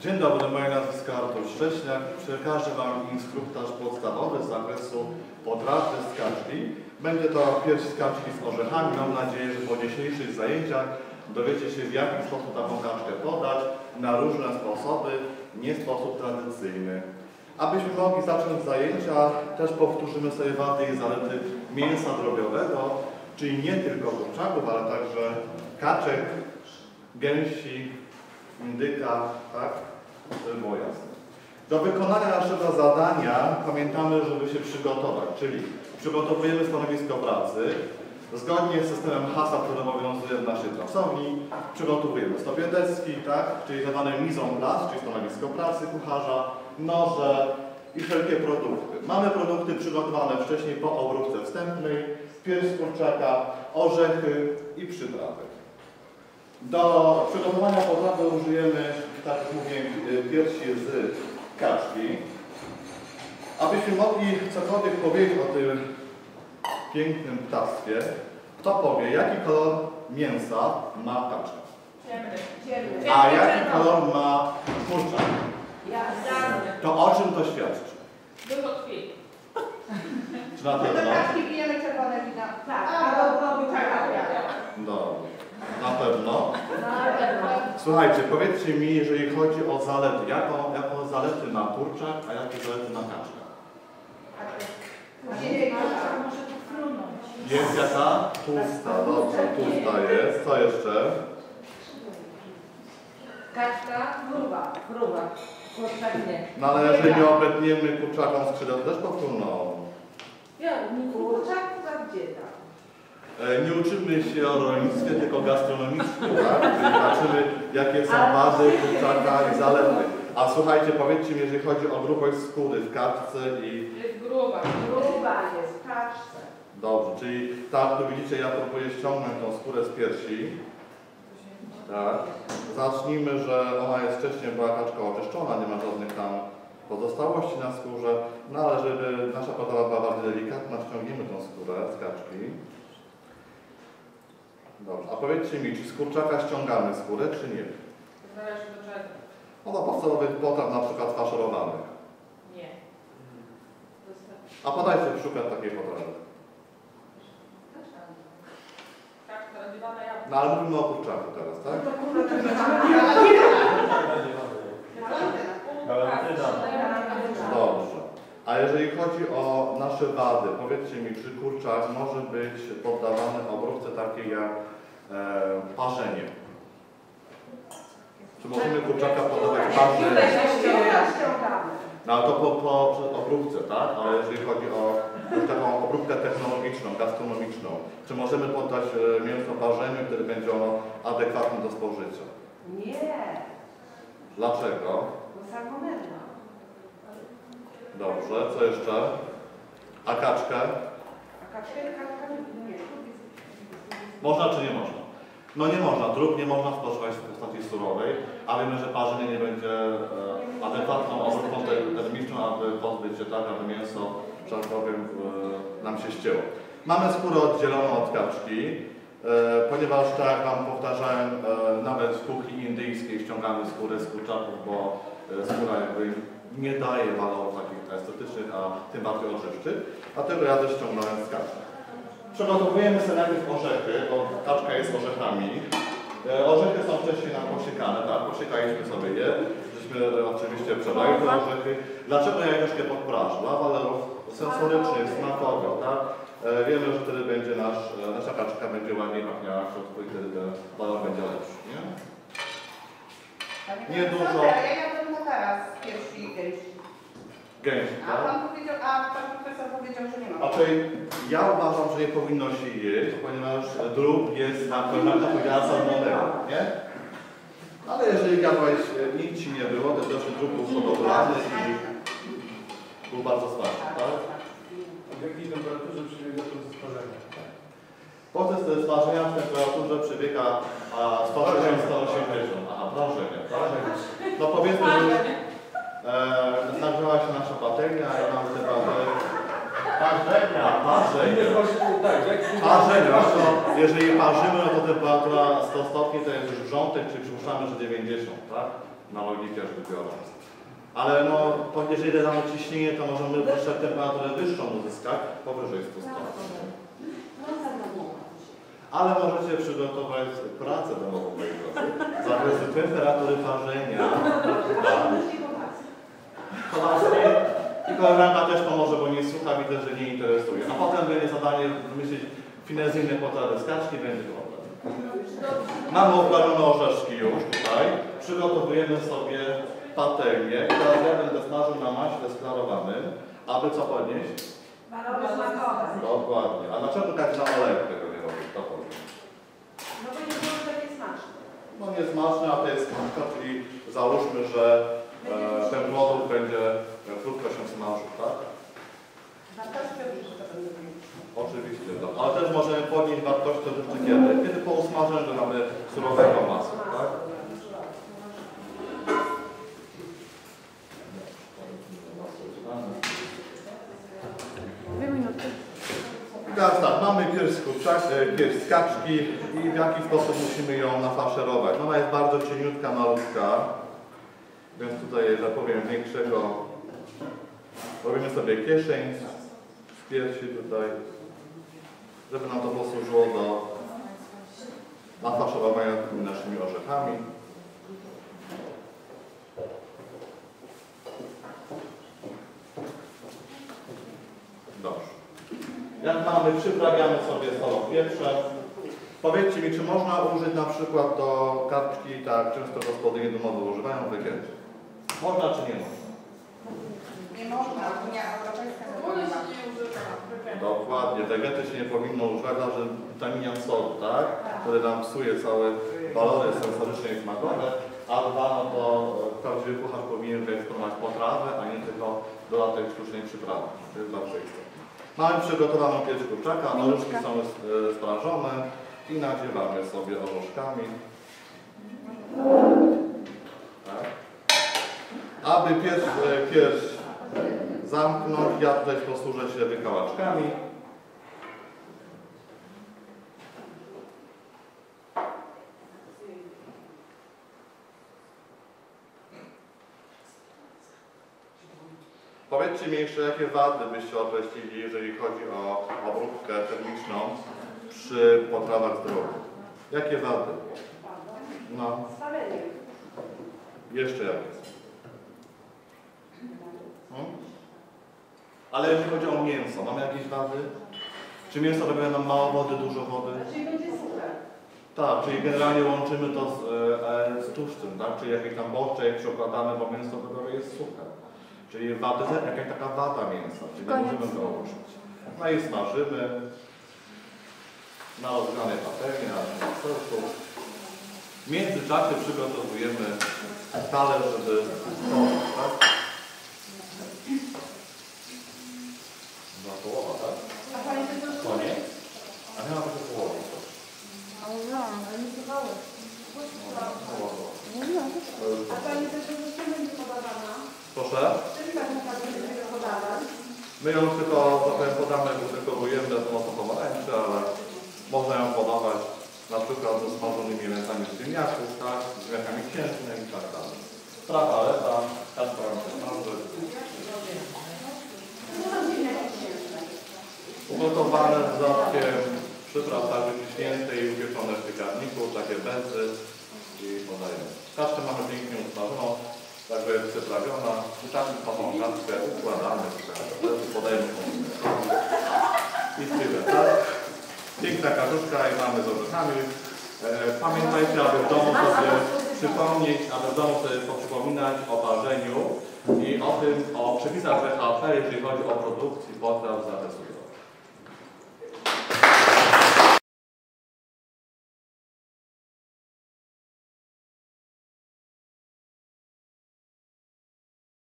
Dzień dobry, moje nazwisko Artur Szcześniak. Przekażę Wam instruktaż podstawowy z zakresu potrawy z. Będzie to pierś z z orzechami. Mam nadzieję, że po dzisiejszych zajęciach dowiecie się w jaki sposób taką kaczkę podać na różne sposoby, nie w sposób tradycyjny. Abyśmy mogli zacząć zajęcia, też powtórzymy sobie wady i zalety mięsa drobiowego, czyli nie tylko kurczaków, ale także kaczek, gęsi, indyka, tak? Żeby było jasne. Do wykonania naszego zadania pamiętamy, żeby się przygotować, czyli przygotowujemy stanowisko pracy, zgodnie z systemem HASA, który obowiązuje w naszej pracowni, przygotowujemy sobie deski, tak? czyli zadane mizą place, czyli stanowisko pracy kucharza, noże i wszelkie produkty. Mamy produkty przygotowane wcześniej po obróbce wstępnej, pierś kurczaka, orzechy i przyprawy. Do przygotowania potrawy użyjemy, tak jak mówię, piersi z kaczki. Abyśmy mogli cokolwiek powiedzieć o tym pięknym ptactwie, kto powie, jaki kolor mięsa ma kaczka? Ciemny. A jaki kolor ma kurczak? Jasny. To o czym to świadczy? Dużo krwi. Czy na Do pewno? kaczki pijemy czerwone wina. Tak. A, do Tak, tak, tak. tak. Dobrze. Na pewno. Na. Słuchajcie, powiedzcie mi, jeżeli chodzi o zalety, jaką, jaką zalety ma kurczak, a jakie zalety ma kaczka? Dzień Może tu frunąć. Jest jaka? Tłusta, dobrze, tłusta jest. Co jeszcze? Kaczka, gruba. Gruba. Kurczak nie. No ale jeżeli nie obetniemy kurczakom skrzydeł, to też popłyną. Ja, nie kurczak, to gdzie tam? E, Nie uczymy się o rolnictwie, tylko gastronomicznym, tak? Czyli patrzymy, jakie są wady kurczaka i zalety. A słuchajcie, powiedzcie mi, jeżeli chodzi o grubość skóry w kaczce i... Jest gruba. Gruba jest w kaczce. Dobrze, czyli tak, tu widzicie, ja próbuję ściągnąć tą skórę z piersi. Tak. Zacznijmy, że ona jest wcześniej była kaczka oczyszczona, nie ma żadnych tam pozostałości na skórze. No ale żeby nasza potrawa była bardziej delikatna, ściągnijmy tą skórę z kaczki. Dobrze, a powiedzcie mi, czy z kurczaka ściągamy skórę, czy nie? Zależy do czego. No do podstawowych potraw, na przykład faszerowanych. Nie. A podajcie przykład takiej potrawy. Kaczka robiona jabłko. No ale mówimy o kurczaku teraz, tak? Galantyna. A jeżeli chodzi o nasze wady, powiedzcie mi, czy kurczak może być poddawany obróbce takiej jak e, parzenie? Czy możemy kurczaka poddawać parzeniu? No to po, po obróbce, tak? Ale jeżeli chodzi o taką obróbkę technologiczną, gastronomiczną, czy możemy poddać e, mięso parzeniu, które będzie ono adekwatne do spożycia? Nie, Dlaczego? bo salmonella. Dobrze, co jeszcze? A kaczkę? Można czy nie można? No nie można, drób nie można spożywać w postaci surowej, a wiemy, że parzenie nie będzie e, adekwatną obróbką te- termiczną, aby pozbyć się tak, aby mięso, że tak powiem, e, nam się ścięło. Mamy skórę oddzieloną od kaczki, e, ponieważ tak jak Wam powtarzałem, e, nawet w kuchni indyjskiej ściągamy skórę z kurczaków, bo e, skóra jakby nie daje walorów takich estetycznych, a tym bardziej odżywczych, dlatego ja też ściągnąłem z kaczki. Przygotowujemy sobie najpierw orzechy, bo kaczka jest orzechami. E, Orzechy są wcześniej nam posiekane, tak? Posiekaliśmy sobie je. Żeśmy e, oczywiście przelali te orzechy. Dlaczego ja je troszkę podprażę? Dla walorów sensorycznych, smakowych, tak? E, Wiemy, że wtedy będzie nasz, nasza kaczka będzie ładniej pachniała w środku i wtedy ten walor będzie lepszy, nie? Nie teraz pierwszy gęsi. Gęś, A tak? pan powiedział, a pan profesor powiedział, że nie ma. Znaczy, ja uważam, że nie powinno się jeść, ponieważ drób jest na pewno powiedziała salmonella, nie? Ale jeżeli jadłeś, e, nic ci nie było, to też drób był hodowlany i był bardzo smaczny, tak? W jakiej temperaturze przebiega proces parzenia? Proces smażenia w temperaturze przebiega a, 160-180, prażenie, tak? No powiedzmy, że e, nagrzała się nasza patelnia i mamy te parzenia. Parzenia, parzenia. Tak, Parzenie, no to jeżeli parzymy, no to temperatura 100 stopni to jest już wrzątek, czyli przypuszczamy, że 90, tak? na logikę rzecz biorąc. Ale no, jeżeli damy ciśnienie, to możemy jeszcze temperaturę wyższą uzyskać, powyżej 100 stopni. Ale możecie przygotować pracę domową, moi drodzy, z zakresu temperatury parzenia. Kolarski i koleżanka też pomoże, bo nie słucha, widzę, że nie interesuje. A potem będzie zadanie wymyślić finezyjne potrawy z kaczki, będzie problem. Mamy uprawione orzeszki już tutaj. Przygotowujemy sobie patelnię. I Teraz ja będę smażył na maśle sklarowanym, aby co podnieść? Dokładnie. A dlaczego tak na oleju tego nie robić? To powiem. No bo nie było takie smaczne. No nie smaczne, a to jest krótko, czyli załóżmy, że e, ten produkt będzie krótko się smażył, tak? Oczywiście, ale też możemy podnieść wartość to jeszcze kiedy? Kiedy po usmażeniu mamy surowego masła, pierś z kaczki i w jaki sposób musimy ją nafaszerować. Ona jest bardzo cieniutka, malutka, więc tutaj, że powiem, większego robimy sobie kieszeń z piersi tutaj, żeby nam to posłużyło do nafaszerowania tymi naszymi orzechami. Dobrze. Jak mamy, przyprawiamy sobie solą pieprze. Powiedzcie mi, czy można użyć na przykład do kaczki, tak często gospodynie domowe używają wygęty? Można czy nie można? Nie można, Unia Europejska. Dokładnie, wegety się nie powinno używać, że witaminian sol, tak? Który nam psuje całe walory sensoryczne i smakowe, a dwa, no to e, prawdziwy kucharz powinien wyeksponować potrawę, a nie tylko dodatek sztucznej przyprawy. To jest bardzo istotne. Mamy przygotowaną pierś kurczaka, orzeszki są e, sprażone i nadziewamy sobie orzeszkami. Tak. Aby pierś, e, pierś zamknąć, ja tutaj posłużę się wykałaczkami. Powiedzcie mi jeszcze, jakie wady byście określili, jeżeli chodzi o obróbkę termiczną przy potrawach zdrowych? Jakie wady? No, Spalenie. jeszcze jakie są? Hmm? Ale jeśli chodzi o mięso, mamy jakieś wady? Czy mięso robione nam mało wody, dużo wody? Czyli będzie suche. Tak, czyli generalnie łączymy to z, e, z tłuszczem, tak? Czyli jakiś tam boczek przekładamy, bo mięso wybory jest suche. Czyli wady, jakaś taka wada mięsa, czyli nie Koniec. możemy go ruszyć. No i smażymy na odgrzanej patelni, na masełku. W międzyczasie przygotowujemy talerz, żeby spożyć, tak? Dwa połowa, tak? A pani to już Koniec? A nie ma tylko połowy. Ale nie słuchałeś. Połowa. A pani też już czym będzie podawana? Proszę? Czym pani będzie podawać? My ją tylko trochę podamy, dodekowujemy do pomarańczy, ale można ją podawać na przykład ze smażonymi rękami ziemniaków, tak, z ziemniakami księżnymi i tak dalej. Prawa ją się smaży. Ugotowane z dodatkiem przypraw tak wyciśnięte i upieczone w piekarniku, takie benzy i podajemy. Kaszkę mamy pięknie usmażoną, także jest przyprawiona taką samą kaszkę układamy podajemy. I tyle, tak? Piękna kaczuszka i mamy z orzechami. E, Pamiętajcie, aby w domu sobie przypomnieć, aby w domu sobie poprzypominać o parzeniu i o tym, o przepisach BHP, jeżeli chodzi o produkcję potraw z zakresu